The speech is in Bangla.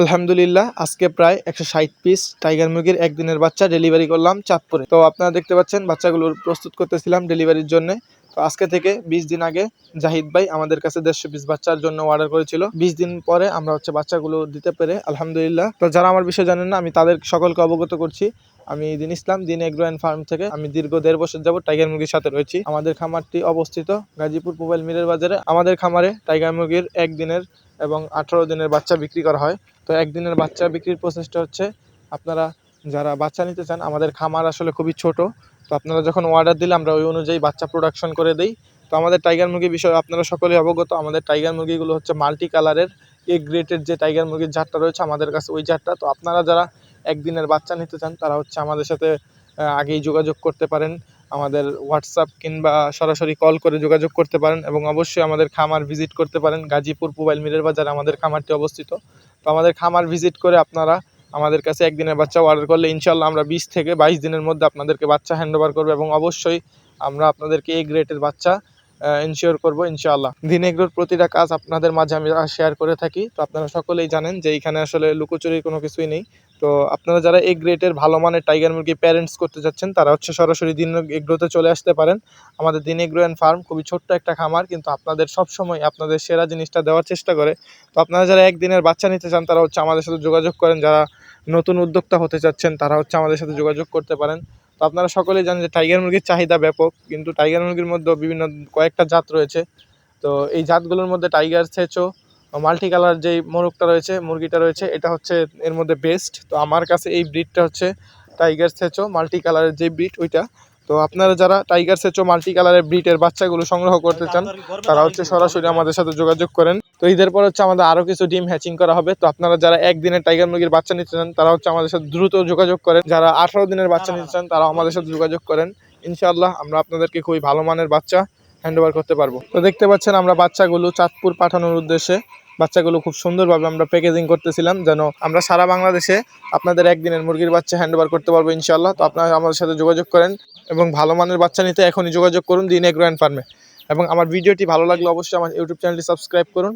আলহামদুলিল্লাহ, আজকে প্রায় একশো ষাট পিস টাইগার মুরগির একদিনের বাচ্চা ডেলিভারি করলাম চাঁদপুরে। তো আপনারা দেখতে পাচ্ছেন বাচ্চাগুলোর প্রস্তুত করতেছিলাম ডেলিভারির জন্য। তো আজকে থেকে বিশ দিন আগে জাহিদ ভাই আমাদের কাছে দেড়শো পিস বাচ্চার জন্য অর্ডার করেছিল। বিশ দিন পরে আমরা হচ্ছে বাচ্চাগুলো দিতে পেরে আলহামদুলিল্লাহ। তো যারা আমার বিষয়ে জানেন না, আমি তাদের সকলকে অবগত করছি। আমি দিন ইসলাম, দিন এগ্রো অ্যান্ড ফার্ম থেকে আমি দীর্ঘ দেড় বছর যাবত টাইগার মুরগির সাথে রয়েছি। আমাদের খামারটি অবস্থিত গাজীপুর মোবাইল মিলের বাজারে। আমাদের খামারে টাইগার মুরগির একদিনের এবং আঠারো দিনের বাচ্চা বিক্রি করা হয়। তো একদিনের বাচ্চা বিক্রির প্রসেসটা হচ্ছে, আপনারা যারা বাচ্চা নিতে চান, আমাদের খামার আসলে খুবই ছোট, তো আপনারা যখন অর্ডার দিলে আমরা ওই অনুযায়ী বাচ্চা প্রোডাকশন করে দিই। তো আমাদের টাইগার মুরগি বিষয়ে আপনারা সকলেই অবগত, আমাদের টাইগার মুরগিগুলো হচ্ছে মাল্টি কালারের এ গ্রেটের যে টাইগার মুরগির জাতটা রয়েছে আমাদের কাছে ওই জাতটা তো আপনারা যারা একদিনের বাচ্চা নিতে চান, তারা হচ্ছে আমাদের সাথে আগেই যোগাযোগ করতে পারেন। আমাদের হোয়াটসঅ্যাপ কিংবা সরাসরি কল করে যোগাযোগ করতে পারেন এবং অবশ্যই আমাদের খামার ভিজিট করতে পারেন গাজীপুর মোবাইল মিলের বাজারে আমাদের খামারটি অবস্থিত। তো আমাদের খামার ভিজিট করে আপনারা আমাদের কাছে একদিনের বাচ্চা অর্ডার করলে ইনশাল্লাহ আমরা বিশ থেকে বাইশ দিনের মধ্যে আপনাদেরকে বাচ্চা হ্যান্ড ওভার করব এবং অবশ্যই আমরা আপনাদেরকে এই গ্রেটের বাচ্চা ইনশিওর করব, ইনশাআল্লাহ। এগুলোর প্রতিটা কাজ আপনাদের মাঝে আমি শেয়ার করে থাকি। তো আপনারা সকলেই জানেন যে এখানে আসলে লুকোচুরির কোনো কিছুই নেই। তো আপনারা যারা এই গ্রেটের ভালো মানের টাইগার মুরগি প্যারেন্টস করতে যাচ্ছেন, তারা হচ্ছে সরাসরি দিন এগ্রোতে চলে আসতে পারেন। আমাদের দিন এগ্রো অ্যান্ড ফার্ম খুবই ছোট্ট একটা খামার, কিন্তু আপনাদের সব সময় আপনাদের সেরা জিনিসটা দেওয়ার চেষ্টা করে। তো আপনারা যারা একদিনের বাচ্চা নিতে চান, তারা হচ্ছে আমাদের সাথে যোগাযোগ করেন। যারা নতুন উদ্যোক্তা হতে চাচ্ছেন, তারা হচ্ছে আমাদের সাথে যোগাযোগ করতে পারেন। তো আপনারা সকলেই জানেন যে টাইগার মুরগির চাহিদা ব্যাপক, কিন্তু টাইগার মুরগির মধ্যেও বিভিন্ন কয়েকটা জাত রয়েছে। তো এই জাতগুলোর মধ্যে টাইগার সেচো মাল্টি কালার যেই মোরগটা রয়েছে, মুরগিটা রয়েছে, এটা হচ্ছে এর মধ্যে বেস্ট তো আমার কাছে এই ব্রিডটা হচ্ছে টাইগার সেচো মাল্টি কালারের যে ব্রিড ওইটা। তো আপনারা যারা টাইগার সেচো মাল্টি কালারের ব্রিডের বাচ্চাগুলো সংগ্রহ করতে চান, তারা হচ্ছে সরাসরি আমাদের সাথে যোগাযোগ করেন। তো ঈদের পর হচ্ছে আমাদের আরও কিছু ডিম হ্যাচিং করা হবে। তো আপনারা যারা একদিনের টাইগার মুরগির বাচ্চা নিতে চান তারা হচ্ছে আমাদের সাথে দ্রুত যোগাযোগ করেন। যারা আঠারো দিনের বাচ্চা নিতে চান তারা আমাদের সাথে যোগাযোগ করেন। ইনশাআল্লাহ আমরা আপনাদেরকে খুবই ভালো মানের বাচ্চা হ্যান্ড ওভার করতে পারব। তো দেখতে পাচ্ছেন আমরা বাচ্চাগুলো চাঁদপুর পাঠানোর উদ্দেশ্যে বাচ্চাগুলো খুব সুন্দরভাবে আমরা প্যাকেজিং করতেছিলাম যেন আমরা সারা বাংলাদেশে আপনাদের একদিনের মুরগির বাচ্চা হ্যান্ড ওভার করতে পারব ইনশাআল্লাহ। তো আপনারা আমাদের সাথে যোগাযোগ করেন এবং ভালো মানের বাচ্চা নিতে এখনই যোগাযোগ করুন দিন এগ্রো অ্যান্ড ফার্মে এবং আমার ভিডিওটি ভালো লাগলে অবশ্যই আমার ইউটিউব চ্যানেলটি সাবস্ক্রাইব করুন।